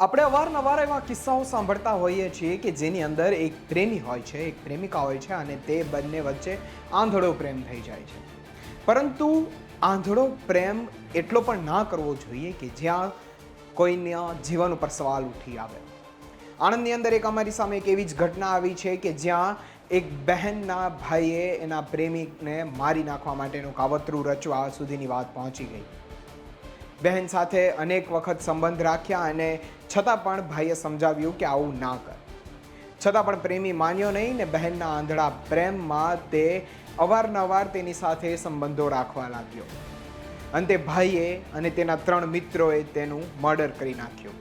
આપણે અવારનવાર એવા કિસ્સાઓ સાંભળતા હોઈએ છીએ કે જેની અંદર એક પ્રેમી હોય છે, એક પ્રેમિકા હોય છે અને તે બંને વચ્ચે આંધળો પ્રેમ થઈ જાય છે. પરંતુ આંધળો પ્રેમ એટલો પણ ના કરવો જોઈએ કે જ્યાં કોઈના જીવન ઉપર સવાલ ઉઠી આવે. આણંદની અંદર એક અમારી સામે એક એવી જ ઘટના આવી છે કે જ્યાં એક બહેનના ભાઈએ એના પ્રેમિકને મારી નાખવા માટેનું કાવતરું રચવા સુધીની વાત પહોંચી ગઈ. બહેન સાથે અનેક વખત સંબંધ રાખ્યા અને છતાં પણ ભાઈએ સમજાવ્યું કે આવું ના કર. છતાં પણ પ્રેમી માન્યો નહીં ને બહેનના આંધળા પ્રેમમાં તે અવારનવાર તેની સાથે સંબંધો રાખવા લાગ્યો. અંતે ભાઈએ અને તેના ત્રણ મિત્રોએ તેનું મર્ડર કરી નાખ્યું.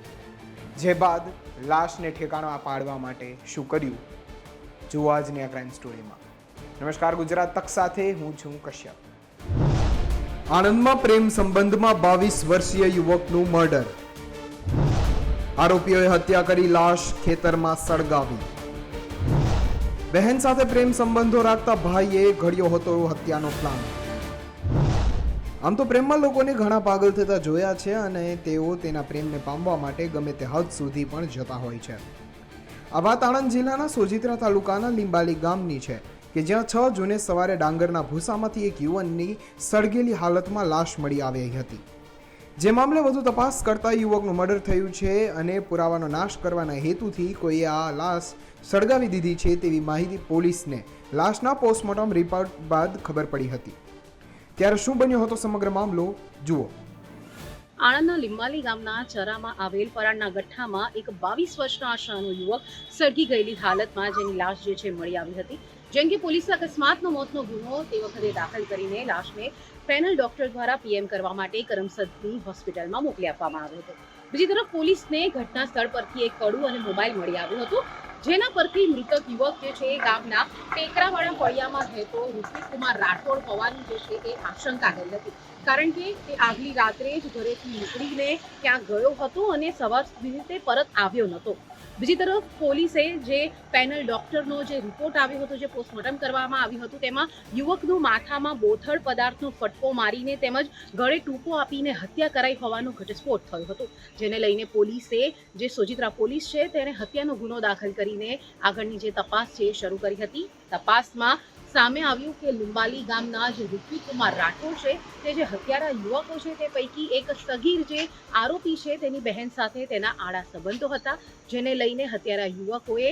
જે બાદ લાશને ઠેકાણા પાડવા માટે શું કર્યું? જુઓ આજની આ ક્રાઇમ સ્ટોરીમાં નમસ્કાર, ગુજરાત તક સાથે હું છું કશ્યપ. આણંદમાં પ્રેમ સંબંધમાં બાવીસ વર્ષીય યુવકનું મર્ડર. આરોપીઓએ હત્યા કરી લાશ ખેતરમાં સળગાવી. બહેન સાથે પ્રેમ સંબંધો રાખતા ભાઈએ ઘડ્યો હતો હત્યાનો પ્લાન. આમ તો પ્રેમમાં લોકોને ઘણા પાગલ થતા જોયા છે અને તેઓ તેના પ્રેમને પામવા માટે ગમે તે હદ સુધી પણ જતા હોય છે. આ વાત આણંદ જિલ્લાના સોજિત્રા તાલુકાના લીંબાલી ગામની છે. કે જ્યાં છ જૂને સવારે ડાંગરના ભૂસામાંથી એક યુવાનની સળગેલી હાલતમાં લાશ મળી આવી હતી. જે મામલે વધુ તપાસ કરતા યુવકનું મર્ડર થયું છે અને પુરાવાનો નાશ કરવાના હેતુથી કોઈએ આ લાશ સળગાવી દીધી છે તેવી માહિતી પોલીસને. લાશના પોસ્ટમોર્ટમ રિપોર્ટ બાદ ખબર પડી હતી. ત્યારે શું બન્યો હતો સમગ્ર મામલો? જુઓ. આણંદના લીંબાલી ગામના ચરામાં આવેલ પરાણના ગઠ્ઠામાં એક બાવીસ વર્ષના આશાનો યુવક સળગી ગયેલી હાલતમાં જેની લાશ જે છે મળી આવી હતી. જેમ કે પોલીસે અકસ્માતનો મોતનો ગુનો તે વખતે દાખલ કરીને લાશને પેનલ ડોક્ટર દ્વારા પીએમ કરવા માટે કરમસદની હોસ્પિટલમાં મોકલી આપવામાં આવ્યો હતો. બીજી તરફ પોલીસને ઘટના સ્થળ પરથી એક કડું અને મોબાઈલ મળી આવ્યું હતું, જેના પરથી મૃતક યુવક જે છે એ ગામના ટેકરાવાળા ફળિયામાં રહેતો ઋષિકુમાર રાઠોડ હોવાની જે છે એ આશંકા થઈ હતી. કારણ કે તે આગલી રાત્રે જ ઘરેથી નીકળીને ત્યાં ગયો હતો અને સવાર સુધી તે પરત આવ્યો નહોતો. બીજી તરફ પોલીસે જે પેનલ ડોક્ટરનો જે રિપોર્ટ આવ્યો હતો, જે પોસ્ટમોર્ટમ કરવામાં આવ્યું હતું, તેમાં યુવકનું માથામાં બોથળ પદાર્થનો ફટકો મારીને તેમજ ગળે ટૂંકો આપીને હત્યા કરાઈ હોવાનો ઘટસ્ફોટ થયો હતો. જેને લઈને પોલીસે જે સોજિત્રા પોલીસ છે, તેને હત્યાનો ગુનો દાખલ કરીને આગળની જે તપાસ છે એ શરૂ કરી હતી. તપાસમાં સામે આવ્યું કે લુંબાલી ગામના જે ઋત્વિક કુમાર રાઠોડ છે તે જે હત્યારા યુવકો છે, તે પૈકી એક સગીર જે આરોપી છે, તેની બહેન સાથે તેના આડા સંબંધો હતા, જેને લઈને હત્યારા યુવકોએ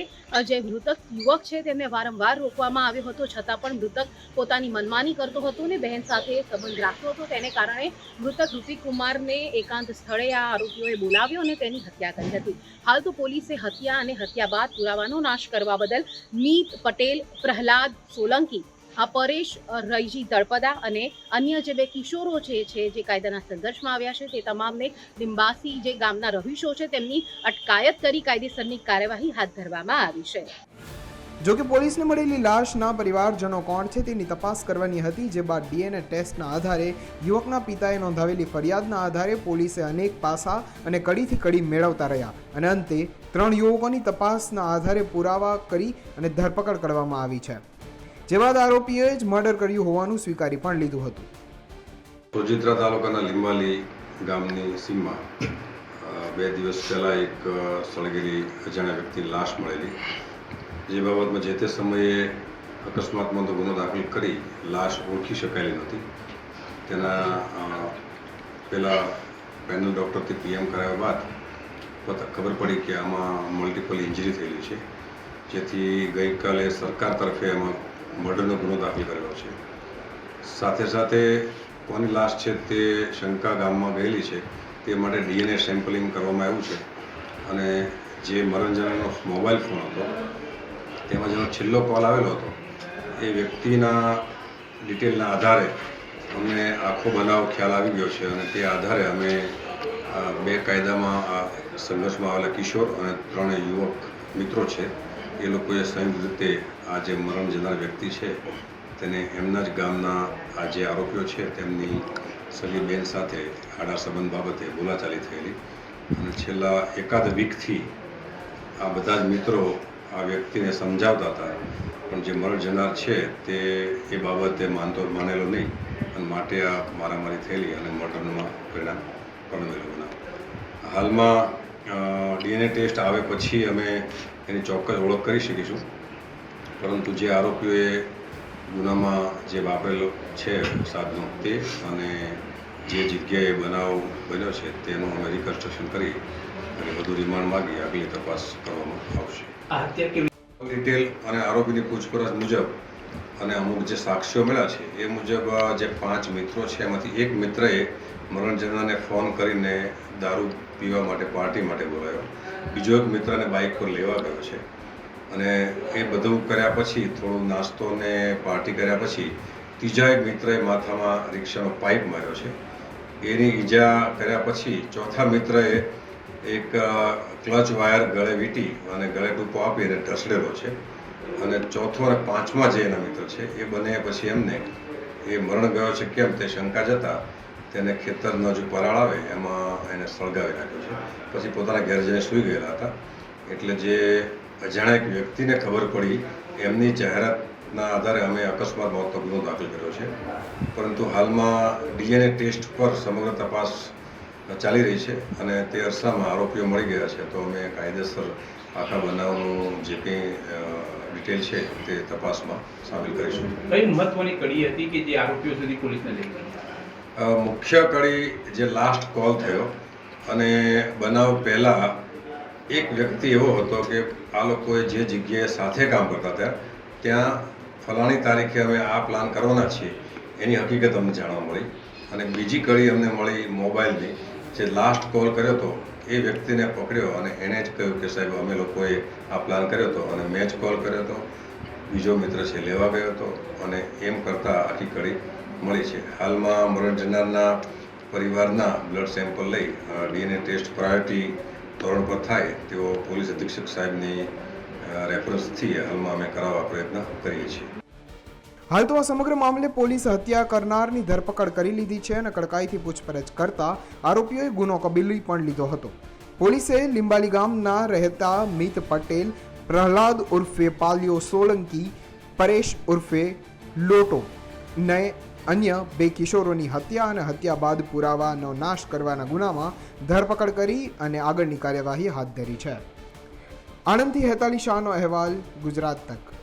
જે મૃતક યુવક છે તેમને વારંવાર રોકવામાં આવ્યો હતો, છતાં પણ મૃતક પોતાની મનમાની કરતો હતો ને બહેન સાથે સંબંધ રાખતો હતો. તેને કારણે મૃતક ઋતિક કુમારને એકાંત સ્થળે આ આરોપીઓએ બોલાવ્યો અને તેની હત્યા કરી હતી. હાલ તો પોલીસે હત્યા અને હત્યા બાદ પુરાવાનો નાશ કરવા બદલ મીત પટેલ, પ્રહલાદ સોલંકી આ પરેશ રૈજી તળપદા અને અન્ય જે બે કિશોરો છે જે કાયદાના સંઘર્ષમાં આવ્યા છે, તે તમામને લિંબાસી જે ગામના રહીશો છે, તેમની અટકાયત કરી કાયદેસરની કાર્યવાહી હાથ ધરવામાં આવી છે. જો કે પોલીસને મળેલી લાશના પરિવારજનો કોણ છે તેની તપાસ કરવાની હતી, જે બાદ ડીએનએ ટેસ્ટના આધારે યુવકના પિતાએ નોંધાવેલી ફરિયાદના આધારે પોલીસે અનેક પાસા અને કડીથી કડી મેળવતા રહ્યા અને અંતે ત્રણ યુવકોની તપાસના આધારે પુરાવા કરી અને ધરપકડ કરવામાં આવી છે. જે બાદ આરોપીએ જ મર્ડર કર્યું હોવાનું સ્વીકારી પણ લીધું હતું. સોજિત્રા તાલુકાના લીંબાલી ગામની સીમમાં બે દિવસ પહેલાં એક સળગેલી અજાણ્યા વ્યક્તિની લાશ મળેલી. જે બાબતમાં જે તે સમયે અકસ્માતમાં તો ગુનો દાખલ કરી લાશ ઓળખી શકાયેલી નહોતી. તેના પહેલાં પેનલ ડૉક્ટરથી પીએમ કરાવ્યા બાદ ખબર પડી કે આમાં મલ્ટિપલ ઇન્જરી થયેલી છે. જેથી ગઈકાલે સરકાર તરફે એમાં મર્ડરનો ગુનો દાખલ કરેલો છે. સાથે સાથે કોની લાશ છે તે શંકા ગામમાં ગયેલી છે, તે માટે ડીએનએ સેમ્પલિંગ કરવામાં આવ્યું છે. અને જે મરણજનાનો મોબાઈલ ફોન હતો તેમાં જેનો છેલ્લો કોલ આવેલો હતો, એ વ્યક્તિના ડિટેલના આધારે અમને આખો બનાવ ખ્યાલ આવી ગયો છે અને તે આધારે અમે બે કાયદામાં, આ સંઘર્ષમાં આવેલા કિશોર અને ત્રણેય યુવક મિત્રો છે, એ લોકોએ સંયુક્ત રીતે આ જે મરણ જનાર વ્યક્તિ છે, તેને એમના જ ગામના આ જે આરોપીઓ છે, તેમની સગી બેન સાથે આડા સંબંધ બાબતે બોલાચાલી થયેલી. અને છેલ્લા એકાદ વીકથી આ બધા જ મિત્રો આ વ્યક્તિને સમજાવતા હતા. પણ જે મરણ જનાર છે, તે એ બાબતે માનતો માનેલો નહીં અને માટે આ મારામારી થયેલી અને મર્ડરમાં પરિણામ પામેલો બનાવ. હાલમાં ડીએનએ ટેસ્ટ આવે પછી અમે એની ચોક્કસ ઓળખ કરી શકીશું. પરંતુ જે આરોપીઓએ ગુનામાં જે વાપરેલો છે સાધનો તે અને જે જગ્યાએ બનાવ બન્યો છે તેનું અમે રિકન્સ્ટ્રક્શન કરી અને વધુ રિમાન્ડ માગી આગલી તપાસ કરવામાં આવશે. ડિટેલ અને આરોપીની પૂછપરછ મુજબ અને અમુક જે સાક્ષીઓ મળ્યા છે એ મુજબ જે પાંચ મિત્રો છે એમાંથી એક મિત્રએ મરણ ફોન કરીને દારૂ પીવા માટે પાર્ટી માટે બોલાવ્યો. બીજો એક મિત્રને બાઇક પર લેવા ગયો છે. અને એ બધું કર્યા પછી, થોડું નાસ્તો ને પાર્ટી કર્યા પછી, ત્રીજા એક મિત્રએ માથામાં રિક્ષાનો પાઇપ માર્યો છે. એની ઈજા કર્યા પછી, ચોથા મિત્રએ એક ક્લચ વાયર ગળે વીંટી અને ગળે ટૂંકો આપી અને ઢસડેલો છે. અને ચોથો અને પાંચમા જે એના મિત્ર છે, એ બંને પછી એમને એ મરણ ગયો છે કેમ તે શંકા જતા તેને ખેતરનો જે પરાળ આવે, એમાં એને સળગાવી નાખ્યો છે. પછી પોતાના ઘેર જઈને સૂઈ ગયેલા હતા. એટલે જે અજાણ્યા એક વ્યક્તિને ખબર પડી એમની જાહેરાતના આધારે અમે અકસ્માત મોતનો ગુનો દાખલ કર્યો છે. પરંતુ હાલમાં ડીએનએ ટેસ્ટ પર સમગ્ર તપાસ ચાલી રહી છે અને તે અરસામાં આરોપીઓ મળી ગયા છે. તો અમે કાયદેસર આખા બનાવનું જે કંઈ ડિટેલ છે તે તપાસમાં સામેલ કરીશું. કઈ મહત્વની કડી હતી કે જે આરોપીઓ સુધી પોલીસને લઈ ગઈ? મુખ્ય કડી જે લાસ્ટ કોલ થયો અને બનાવ પહેલાં એક વ્યક્તિ એવો હતો કે આ લોકોએ જે જગ્યાએ સાથે કામ કરતા હતા, ત્યાં ફલાણી તારીખે અમે આ પ્લાન કરવાના છીએ. એની હકીકત અમને જાણવા મળી. અને બીજી કડી અમને મળી મોબાઈલની. જે લાસ્ટ કોલ કર્યો હતો, એ વ્યક્તિને પકડ્યો અને એણે જ કહ્યું કે સાહેબ, અમે લોકોએ આ પ્લાન કર્યો હતો અને મેં જ કોલ કર્યો હતો. બીજો મિત્ર છે, લેવા ગયો હતો અને એમ કરતાં આખી કડી મળી છે. હાલમાં મરણ જનારના પરિવારના બ્લડ સેમ્પલ લઈ ડીએનએ ટેસ્ટ પ્રાયોરિટી ધોરણ પર થાય તેવો પોલીસ અધિક્ષક સાહેબની રેફરન્સથી હાલમાં અમે કરાવવા પ્રયત્ન કરીએ છીએ. હાલ તો આ સમગ્ર મામલે પોલીસ હત્યા કરનારની ધરપકડ કરી લીધી છે અને કડકાઈથી પૂછપરછ કરતા આરોપીઓએ ગુનો કબીલી પણ લીધો હતો. પોલીસે લીંબાલી ગામના રહેતા મિત પટેલ, પ્રહલાદ ઉર્ફે પાલિયો સોલંકી, પરેશ ઉર્ફે લોટો ને અન્ય બે કિશોરોની હત્યા અને હત્યા બાદ પુરાવાનો નાશ કરવાના ગુનામાં ધરપકડ કરી અને આગળની કાર્યવાહી હાથ ધરી છે. આણંદથી હેતાલી શાહનો અહેવાલ ગુજરાત તક.